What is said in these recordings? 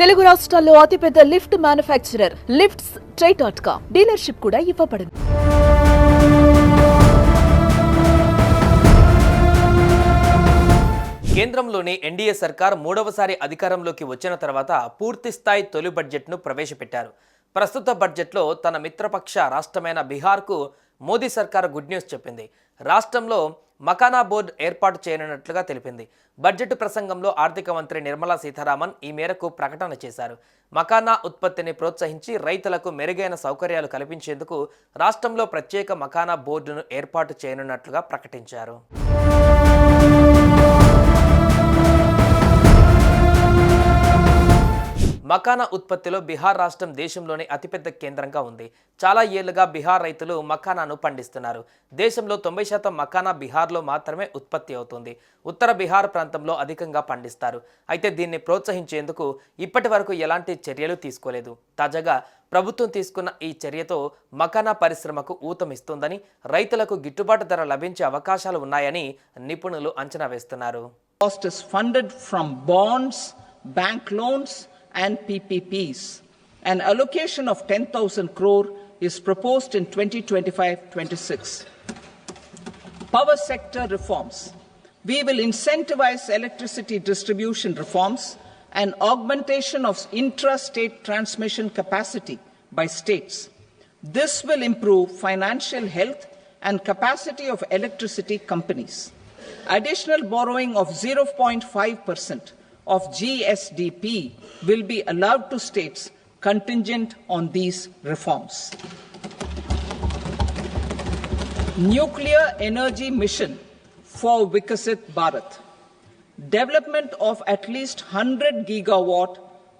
తెలుగు రాష్ట్రాల్లో అతిపెద్ద lift manufacturer lifts try dot com dealership కూడా ఇవ్వబడింది. కేంద్రంలోని ఎన్డీఏ సర్కార్ మూడవసారి అధికారంలోకి వచ్చిన తర్వాత పూర్తి స్థాయి తొలి బడ్జెట్ను ప్రవేశపెట్టారు. ప్రస్తుత బడ్జెట్లో తన మిత్రపక్ష రాష్ట్రమైన బీహార్కు మోదీ సర్కార్ గుడ్ న్యూస్ చెప్పింది. రాష్ట్రంలో మకానా బోర్డు ఏర్పాటు చేయనున్నట్లుగా తెలిపింది. బడ్జెట్ ప్రసంగంలో ఆర్థిక మంత్రి నిర్మలా సీతారామన్ ఈ మేరకు ప్రకటన చేశారు. మకానా ఉత్పత్తిని ప్రోత్సహించి రైతులకు మెరుగైన సౌకర్యాలు కల్పించేందుకు రాష్ట్రంలో ప్రత్యేక మకానా బోర్డును ఏర్పాటు చేయనున్నట్లుగా ప్రకటించారు. మకానా ఉత్పత్తిలో బీహార్ రాష్ట్రం దేశంలోనే అతిపెద్ద కేంద్రంగా ఉంది. చాలా ఏళ్ళుగా బీహార్ రైతులు మకానాను పండిస్తున్నారు. దేశంలో తొంభై శాతం మకానా బీహార్లో మాత్రమే ఉత్పత్తి అవుతుంది. ఉత్తర బీహార్ ప్రాంతంలో అధికంగా పండిస్తారు. అయితే దీన్ని ప్రోత్సహించేందుకు ఇప్పటి వరకు ఎలాంటి చర్యలు తీసుకోలేదు. తాజాగా ప్రభుత్వం తీసుకున్న ఈ చర్యతో మకానా పరిశ్రమకు ఊతమిస్తుందని రైతులకు గిట్టుబాటు ధర లభించే అవకాశాలు ఉన్నాయని నిపుణులు అంచనా వేస్తున్నారు. Cost is funded from bonds, bank loans, and PPPs. An allocation of 10,000 crore is proposed in 2025-26. Power sector reforms. We will incentivize electricity distribution reforms and augmentation of intra-state transmission capacity by states. This will improve financial health and capacity of electricity companies. Additional borrowing of 0.5% of GSDP will be allowed to states contingent on these reforms. Nuclear energy mission for Vikasit Bharat. Development of at least 100 gigawatt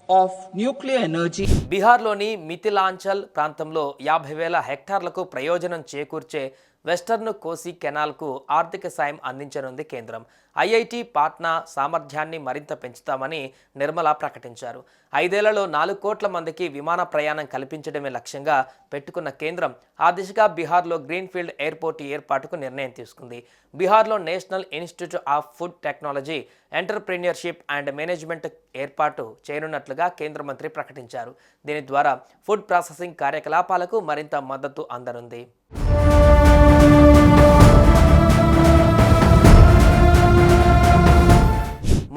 of nuclear energy బీహార్లోని మిథిలాంచల్ ప్రాంతంలో యాభై వేల హెక్టార్లకు ప్రయోజనం చేకూర్చే western కోసి కెనాల్కు ఆర్థిక సాయం అందించనుంది కేంద్రం. ఐఐటి పాట్నా సామర్థ్యాన్ని మరింత పెంచుతామని నిర్మలా ప్రకటించారు. ఐదేళ్ళలో నాలుగు కోట్ల మందికి విమాన ప్రయాణం కల్పించడమే లక్ష్యంగా పెట్టుకున్న కేంద్రం ఆ దిశగా బీహార్లో గ్రీన్ఫీల్డ్ ఎయిర్పోర్ట్ ఏర్పాటుకు నిర్ణయం తీసుకుంది. బీహార్లో national institute of food technology entrepreneurship and management ఏర్పాటు చేయనున్నట్లుగా కేంద్ర మంత్రి ప్రకటించారు. దీని ద్వారా ఫుడ్ ప్రాసెసింగ్ కార్యకలాపాలకు మరింత మద్దతు అందనుంది.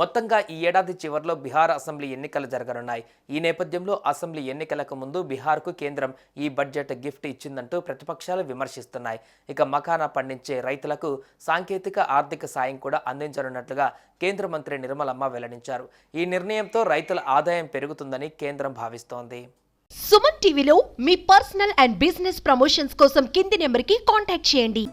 మొత్తంగా ఈ ఏడాది చివరిలో బీహార్ అసెంబ్లీ ఎన్నికలు జరగనున్నాయి. ఈ నేపథ్యంలో అసెంబ్లీ ఎన్నికలకు ముందు బీహార్కు కేంద్రం ఈ బడ్జెట్ గిఫ్ట్ ఇచ్చిందంటూ ప్రతిపక్షాలు విమర్శిస్తున్నాయి. ఇక మకానా పండించే రైతులకు సాంకేతిక ఆర్థిక సాయం కూడా అందించనున్నట్లుగా కేంద్ర మంత్రి నిర్మలమ్మ వెల్లడించారు. ఈ నిర్ణయంతో రైతుల ఆదాయం పెరుగుతుందని కేంద్రం భావిస్తోంది. సుమన్ టీవీలో మీ పర్సనల్ అండ్ బిజినెస్ ప్రమోషన్స్ కోసం కింది నెంబర్కి కాంటాక్ట్ చేయండి.